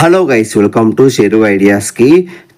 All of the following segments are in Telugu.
Hello guys welcome to Sheru ఐడియాస్కి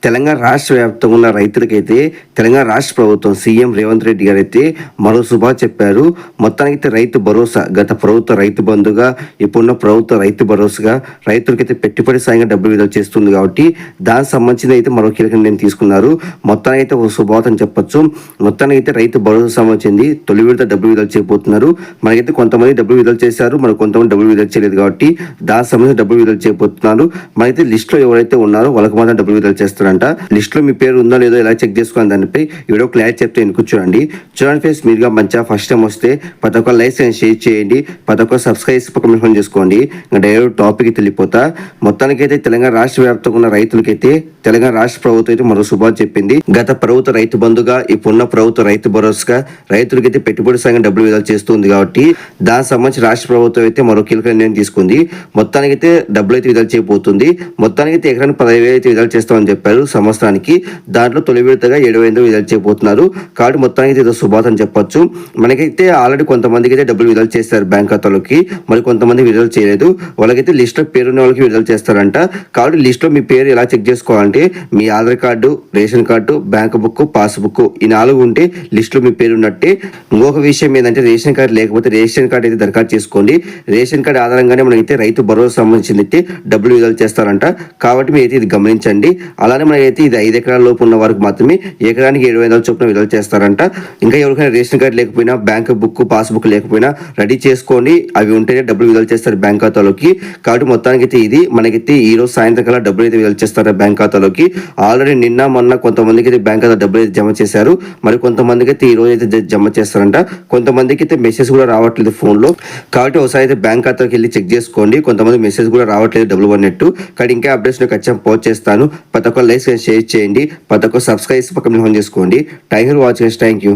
Telangana రాష్ట్ర వ్యాప్తంగా ఉన్న రైతులకైతే తెలంగాణ రాష్ట్ర ప్రభుత్వం సీఎం రేవంత్ రెడ్డి గారు అయితే మరో శుభా చెప్పారు. మొత్తానికైతే రైతు భరోసా గత ప్రభుత్వ రైతు బంధుగా ఇప్పుడున్న ప్రభుత్వ రైతు భరోసాగా రైతులకైతే పెట్టుబడి సాయంగా డబ్బులు విడుదల చేస్తుంది కాబట్టి దానికి సంబంధించిన అయితే మరో కీలక నిర్ణయం తీసుకున్నారు. మొత్తానికైతే ఒక శుభాతం చెప్పొచ్చు. మొత్తానికైతే రైతు భరోసా సంబంధించింది తొలి విడత డబ్బులు విడుదల చేయబోతున్నారు. మనకైతే కొంతమంది డబ్బులు విడుదల చేశారు మరి కొంతమంది డబ్బులు విడుదల చేయలేదు కాబట్టి దానికి సంబంధించిన డబ్బులు విడుదల చేయబోతున్నారు. మనైతే లిస్ట్లో ఎవరైతే ఉన్నారో వాళ్ళకి మాత్రం డబ్బులు విడుదల చేస్తారంట. లిస్ట్లో మీ పేరు ఉందో లేదో ఎలా చెక్ చేసుకోవాలి దానిపై ఈ వీడియో క్లారిటీ చెప్తే ఎన్నుకు చూడండి చూడండి ఫ్రెండ్స్ మీరుగా మంచిగా ఫస్ట్ టైం వస్తే ప్రతి ఒక్క లైక్ అండ్ షేర్ చేయండి. ప్రతి ఒక్క సబ్స్క్రైబ్ చేసి పక్కన ఫోన్ చేసుకోండి. ఇంకా డైరెక్ట్ టాపిక్ వెళ్ళిపోతా. మొత్తానికైతే తెలంగాణ రాష్ట్ర వ్యాప్తంగా ఉన్న రైతులకైతే తెలంగాణ రాష్ట్ర ప్రభుత్వం అయితే మరో శుభాలు చెప్పింది. గత ప్రభుత్వ రైతు బంధుగా ఇప్పుడున్న ప్రభుత్వ రైతు భరోసాగా రైతులకైతే పెట్టుబడి సంఘం డబ్బులు విడుదల చేస్తుంది కాబట్టి దానికి సంబంధించి రాష్ట్ర ప్రభుత్వం అయితే మరో కీలక నిర్ణయం తీసుకుంది. మొత్తానికైతే డబ్బులు అయితే విడుదల చేయబోతుంది. మొత్తానికైతే ఎకరానికి పదహైదు వేలు అయితే విడుదల చేస్తామని చెప్పారు. సంవత్సరానికి దాంట్లో తొలి విడతగా ఏడు వేలు విడుదల చేయబోతున్నారు. కాబట్టి మొత్తానికి ఇది అని చెప్పొచ్చు. మనకైతే ఆల్రెడీ కొంతమందికి అయితే డబ్బులు విడుదల చేస్తారు బ్యాంక్ ఖాతాలోకి. మరి కొంతమంది విడుదల చేయలేదు. వాళ్ళకైతే లిస్ట్లో పేరున్న వాళ్ళకి విడుదల చేస్తారంట. కాబట్టి లిస్ట్లో మీ పేరు ఎలా చెక్ చేసుకోవాలంటే మీ Aadhaar card ration card bank book passbook ఈ నాలుగు ఉంటే లిస్ట్లో మీ పేరు ఉన్నట్టే. ఇంకొక విషయం ఏంటంటే రేషన్ కార్డు లేకపోతే రేషన్ కార్డు అయితే దరఖాస్తు చేసుకోండి. రేషన్ కార్డు ఆధారంగానే మనకైతే రైతు భరోసా సంబంధించింది అయితే డబ్బులు విడుదల చేస్తారంట. కాబట్టి మీరు అయితే ఇది గమనించండి. అలానే మనకైతే ఇది ఐదు ఎకరాల లోపు ఉన్న వారికి మాత్రమే ఎకరానికి ఏడు వందల చొప్పున విడుదల చేస్తారంట. ఇంకా ఎవరికైనా రేషన్ కార్డు లేకపోయినా బ్యాంక్ బుక్ పాస్బుక్ లేకపోయినా రెడీ చేసుకోండి. అవి ఉంటేనే డబ్బులు విడుదల చేస్తారు బ్యాంక్ ఖాతాలోకి. కాబట్టి మొత్తానికి అయితే ఇది మనకైతే ఈ రోజు సాయంత్రం కల్లా డబ్బులు అయితే విడుదల చేస్తారు బ్యాంక్ ఖాతాలోకి. ఆల్రెడీ నిన్న మొన్న కొంతమందికి అయితే బ్యాంక్ ఖాతా డబ్బులు అయితే జమ చేశారు. మరి కొంతమందికి అయితే ఈ రోజు అయితే జమ చేస్తారంట. కొంతమందికి అయితే మెసేజ్ కూడా రావట్లేదు ఫోన్లో కాబట్టి ఒకసారి అయితే బ్యాంక్ ఖాతాకి వెళ్ళి చెక్ చేసుకోండి. కొంతమంది మెసేజ్ కూడా రావట్లేదు డబ్బులు పడినట్టు ఇక్కడ ఇంకా అప్డేట్స్ ఖచ్చితంగా పోస్ట్ చేస్తాను. ప్రతి ఒక్క షేర్ చేయండి. ప్రతి ఒక్క సబ్స్క్రైబ్ పక్కన ఆన్ చేసుకోండి. Thank you watching. Thank you